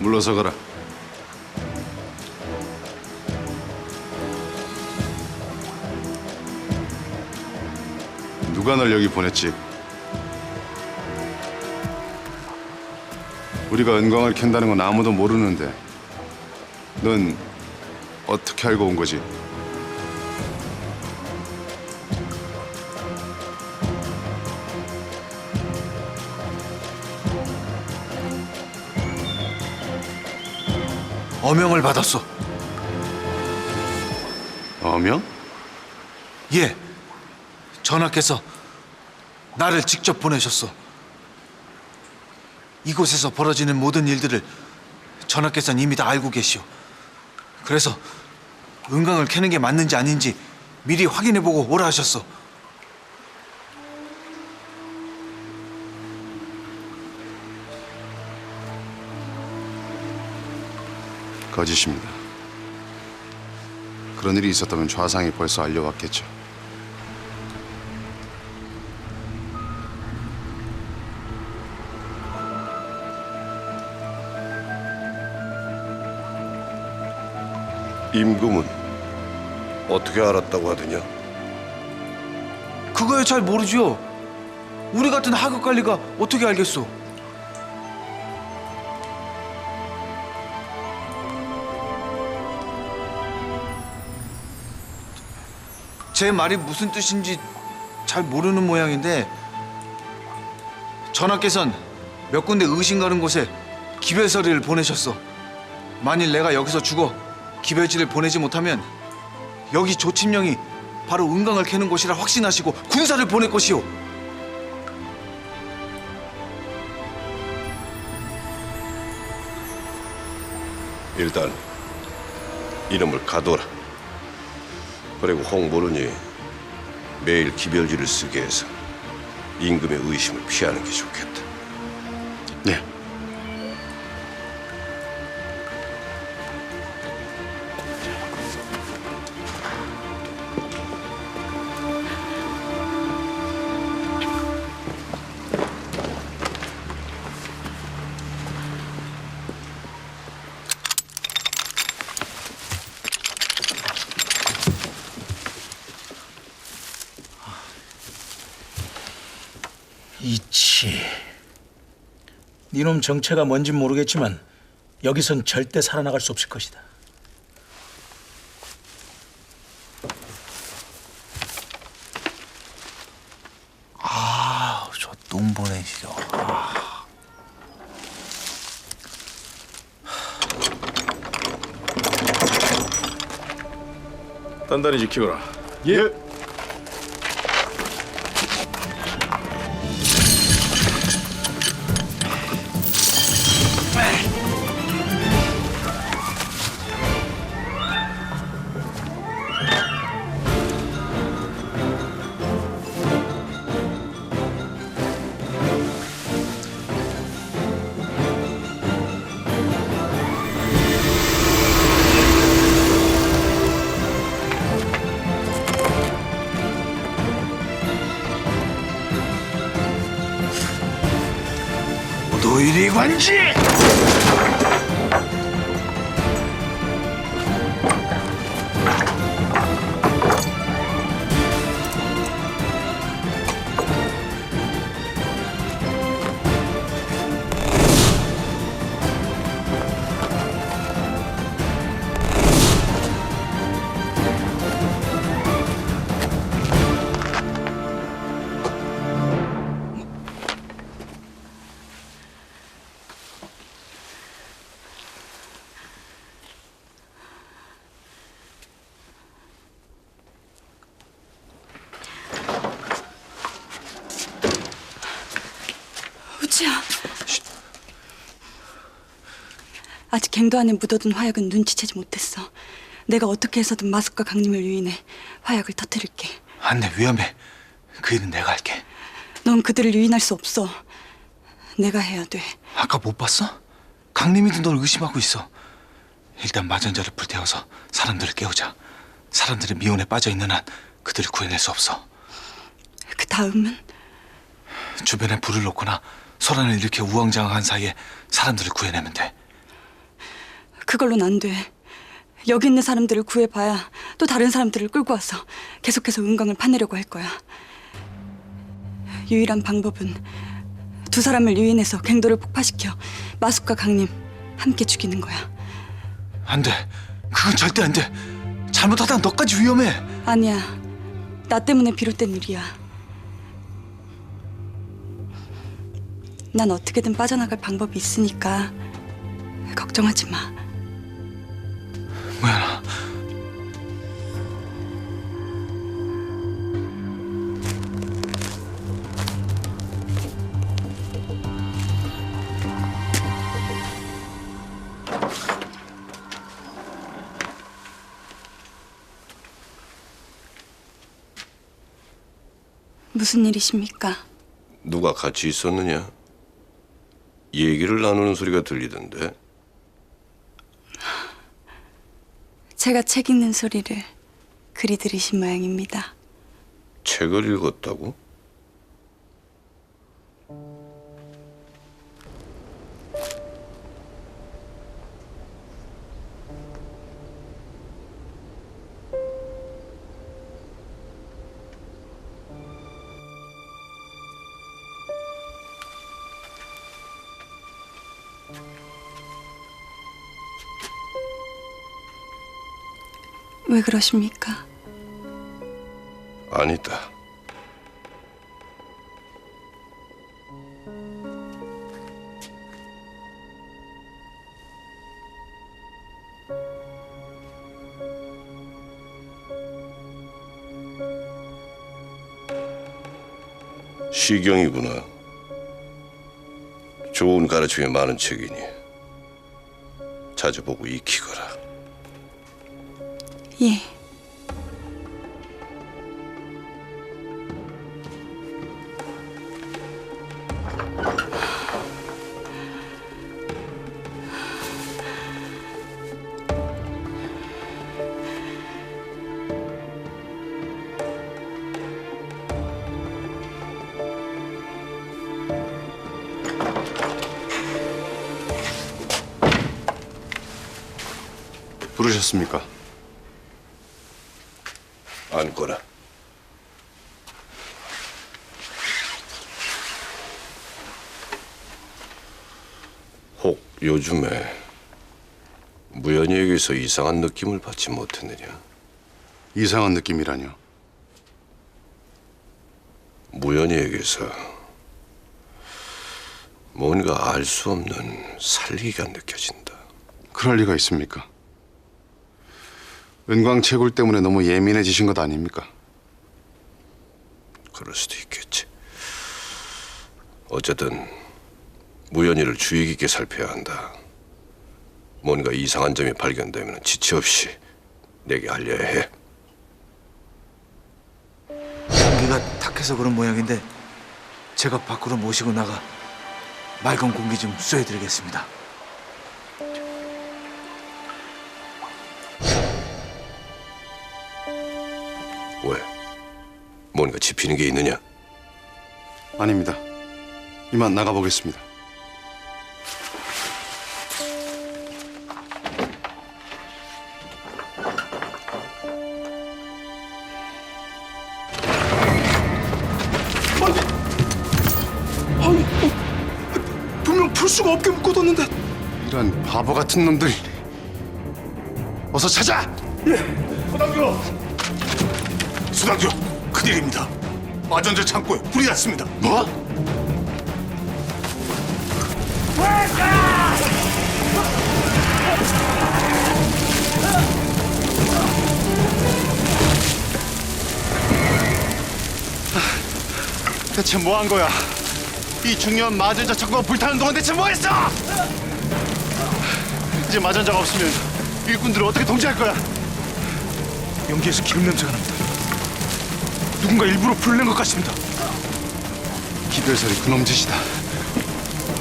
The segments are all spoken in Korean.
물러서 가라. 누가 널 여기 보냈지? 우리가 은광을 캔다는 건 아무도 모르는데 넌 어떻게 알고 온 거지? 어명을 받았어. 어명? 예. 전하께서 나를 직접 보내셨어. 이곳에서 벌어지는 모든 일들을 전하께서는 이미 다 알고 계시오. 그래서 은강을 캐는 게 맞는지 아닌지 미리 확인해보고 오라 하셨어. 거짓입니다. 그런 일이 있었다면 좌상이 벌써 알려왔겠죠. 임금은 어떻게 알았다고 하더냐? 그거야 잘 모르지요. 우리 같은 하급 관리가 어떻게 알겠소? 제 말이 무슨 뜻인지 잘 모르는 모양인데 전하께선 몇 군데 의심 가는 곳에 기별서리를 보내셨어. 만일 내가 여기서 죽어 기별지를 보내지 못하면 여기 조침령이 바로 은강을 캐는 곳이라 확신하시고 군사를 보낼 것이오. 일단 이름을 가둬라. 그리고 홍보르니 매일 기별지를 쓰게 해서 임금의 의심을 피하는 게 좋겠다. 네. 니놈 정체가 뭔진 모르겠지만 여기선 절대 살아나갈 수 없을 것이다. 아, 저 똥보네 시어 단단히 지키거라. 예. 노일이 관 아직 갱도 안에 묻어둔 화약은 눈치채지 못했어. 내가 어떻게 해서든 마숙과 강림을 유인해 화약을 터뜨릴게. 안 돼, 위험해. 그 일은 내가 할게. 넌 그들을 유인할 수 없어. 내가 해야 돼. 아까 못 봤어? 강림이도 널 의심하고 있어. 일단 마전자를 불태워서 사람들을 깨우자. 사람들이 미온에 빠져 있는 한 그들을 구해낼 수 없어. 그 다음은 주변에 불을 놓거나 소란을 일으켜 우왕좌왕한 사이에 사람들을 구해내면 돼. 그걸로는 안 돼. 여기 있는 사람들을 구해봐야 또 다른 사람들을 끌고 와서 계속해서 은광을 파내려고 할 거야. 유일한 방법은 두 사람을 유인해서 갱도를 폭파시켜 마숙과 강림 함께 죽이는 거야. 안 돼. 그건 절대 안 돼. 잘못하다 너까지 위험해. 아니야. 나 때문에 비롯된 일이야. 난 어떻게든 빠져나갈 방법이 있으니까 걱정하지 마. 무슨 일이십니까? 누가 같이 있었느냐? 얘기를 나누는 소리가 들리던데. 제가 책 읽는 소리를 그리 들으신 모양입니다. 책을 읽었다고? 그러십니까? 아니다. 시경이구나. 좋은 가르침이 많은 책이니 자주 보고 익히거라. 예. 부르셨습니까? 앉거라. 혹 요즘에 무연이에게서 이상한 느낌을 받지 못했느냐? 이상한 느낌이라뇨. 무연이에게서 뭔가 알 수 없는 살기가 느껴진다. 그럴 리가 있습니까? 은광 채굴 때문에 너무 예민해지신 것 아닙니까? 그럴 수도 있겠지. 어쨌든 무연이를 주의 깊게 살펴야 한다. 뭔가 이상한 점이 발견되면 지체 없이 내게 알려야 해. 공기가 탁해서 그런 모양인데 제가 밖으로 모시고 나가 맑은 공기 좀 쐬드리겠습니다. 왜? 뭔가 짚히는 게 있느냐? 아닙니다. 이만 나가보겠습니다. 바보 같은 놈들. 어서 찾아! 수당조 큰일입니다. 마전자 창고에 불이 났습니다. 뭐? 대체 뭐 한 거야? 이 중요한 마전자 창고가 불타는 동안 대체 뭐 했어? 이제 마전자가 없으면 일꾼들을 어떻게 통제할 거야? 연기에서 기름 냄새가 납니다. 누군가 일부러 불을 낸것 같습니다. 기별설이 그놈 짓이다.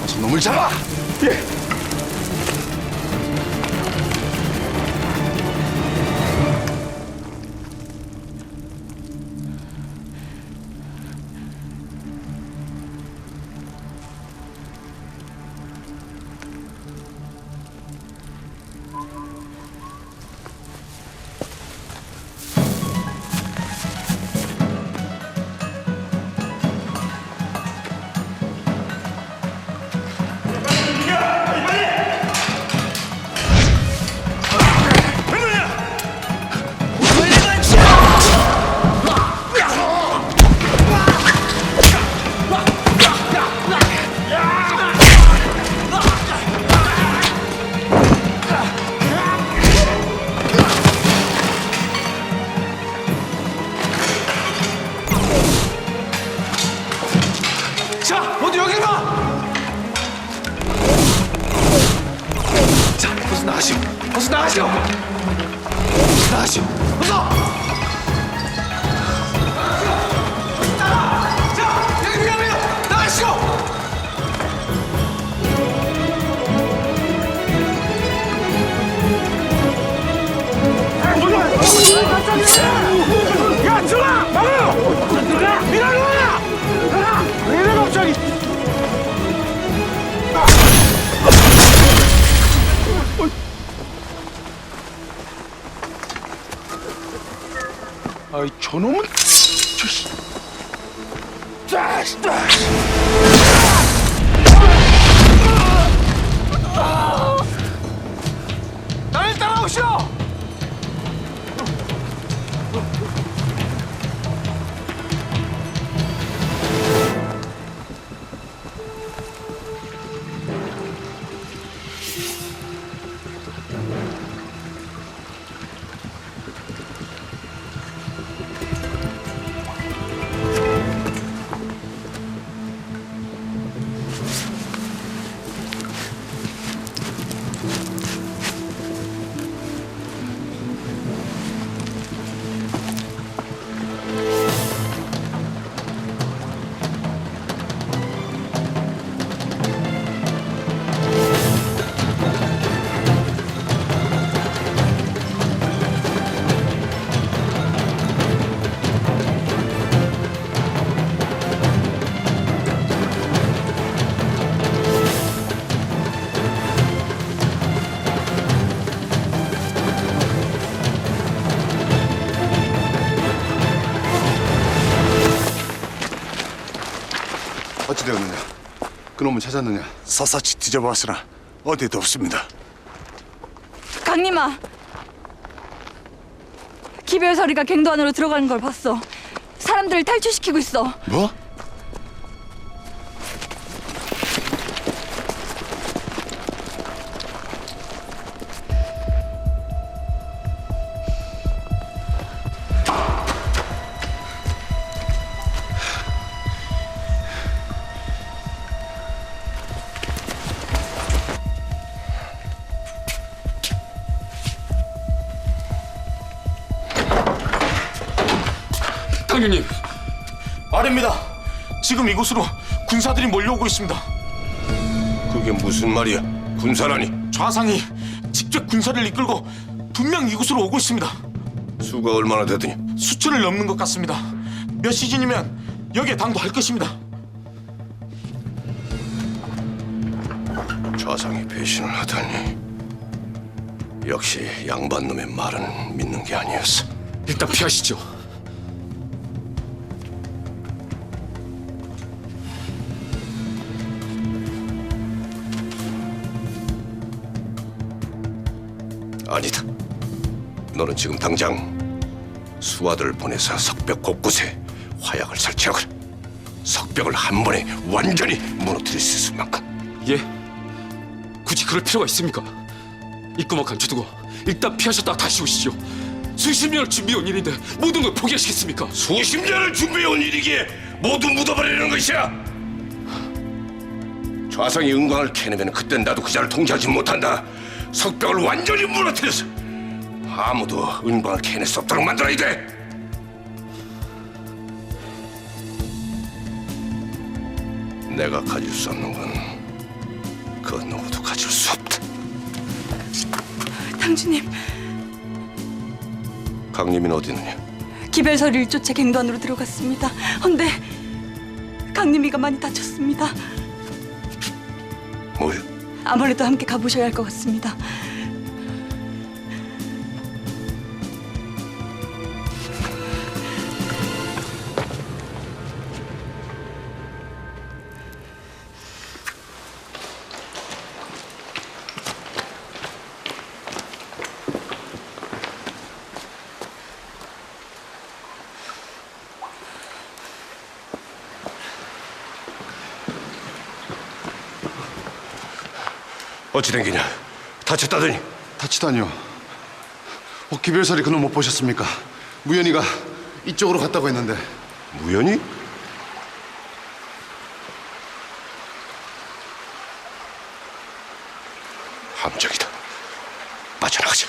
어서 놈을 잡아! 어 아이 그놈을 찾았느냐? 샅샅이 뒤져봤으나 어디에도 없습니다. 강림아. 기별 서리가 갱도 안으로 들어가는 걸 봤어. 사람들을 탈출시키고 있어. 뭐? 이곳으로 군사들이 몰려오고 있습니다. 그게 무슨 말이야? 군사라니 좌상이 직접 군사를 이끌고 분명 이곳으로 오고 있습니다. 수가 얼마나 되더니 수천을 넘는 것 같습니다. 몇 시즌이면 여기에 당도할 것입니다. 좌상이 배신을 하다니 역시 양반 놈의 말은 믿는 게 아니었어. 일단 피하시죠. 아니다. 너는 지금 당장 수하들을 보내서 석벽 곳곳에 화약을 설치하고 석벽을 한 번에 완전히 무너뜨릴 수 있을 만큼 예? 굳이 그럴 필요가 있습니까? 입구막한 주두고 일단 피하셨다가 다시 오시죠. 수십 년을 준비해온 일인데 모든 걸 포기하시겠습니까? 수십 년을 준비해온 일이기에 모두 묻어버리는 것이야. 좌상이 은광을 캐내면 그땐 나도 그 자를 통제하지 못한다. 석벽을 완전히 무너뜨려서 아무도 은광을 캐낼 수 없도록 만들어야 돼. 내가 가질 수 없는 건 그 누구도 가질 수 없다. 당주님, 강림이는 어디 있느냐? 기별서리를 쫓아 갱도 안으로 들어갔습니다. 헌데 강림이가 많이 다쳤습니다. 뭐야? 아무래도 함께 가보셔야 할 것 같습니다. 어찌 된 게냐? 다쳤다더니 다치다니요. 어, 기별설이 그놈 못 보셨습니까? 무연이가 이쪽으로 갔다고 했는데 무연히? 함정이다. 빠져나가자.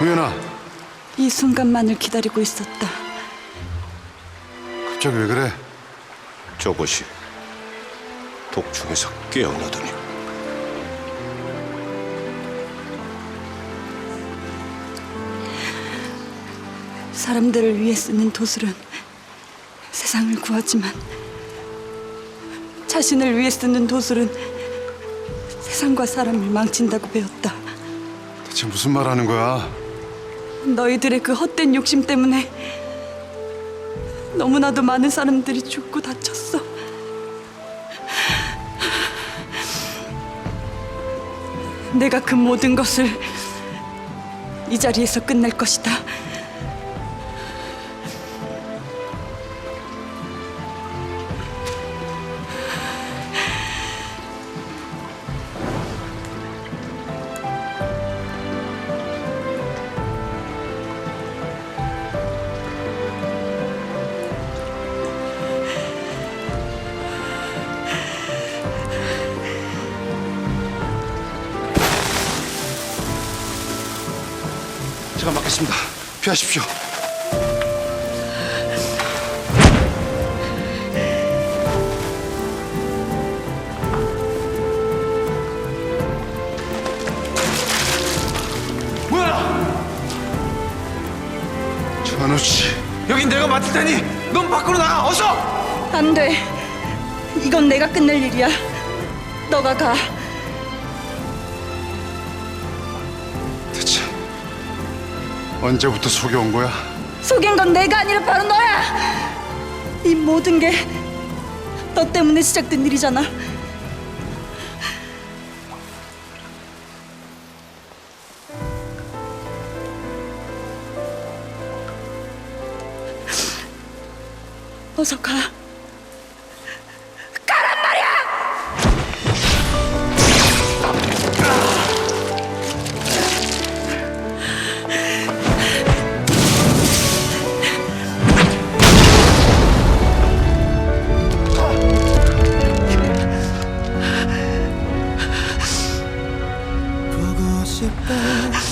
우연아, 이 순간만을 기다리고 있었다. 갑자기 왜 그래? 저것이 독중에서 깨어나더니 사람들을 위해 쓰는 도술은 세상을 구하지만 자신을 위해 쓰는 도술은 세상과 사람을 망친다고 배웠다. 대체 무슨 말 하는 거야? 너희들의 그 헛된 욕심 때문에 너무나도 많은 사람들이 죽고 다쳤어. 내가 그 모든 것을 이 자리에서 끝낼 것이다. 제가 맡겠습니다. 피하십시오. 뭐야? 전우 씨, 여긴 내가 맡을 테니 넌 밖으로 나가 어서! 안 돼. 이건 내가 끝낼 일이야. 너가 가. 언제부터 속여온 거야? 속인 건 내가 아니라 바로 너야. 이 모든 게 너 때문에 시작된 일이잖아. 어서 가. goodbye.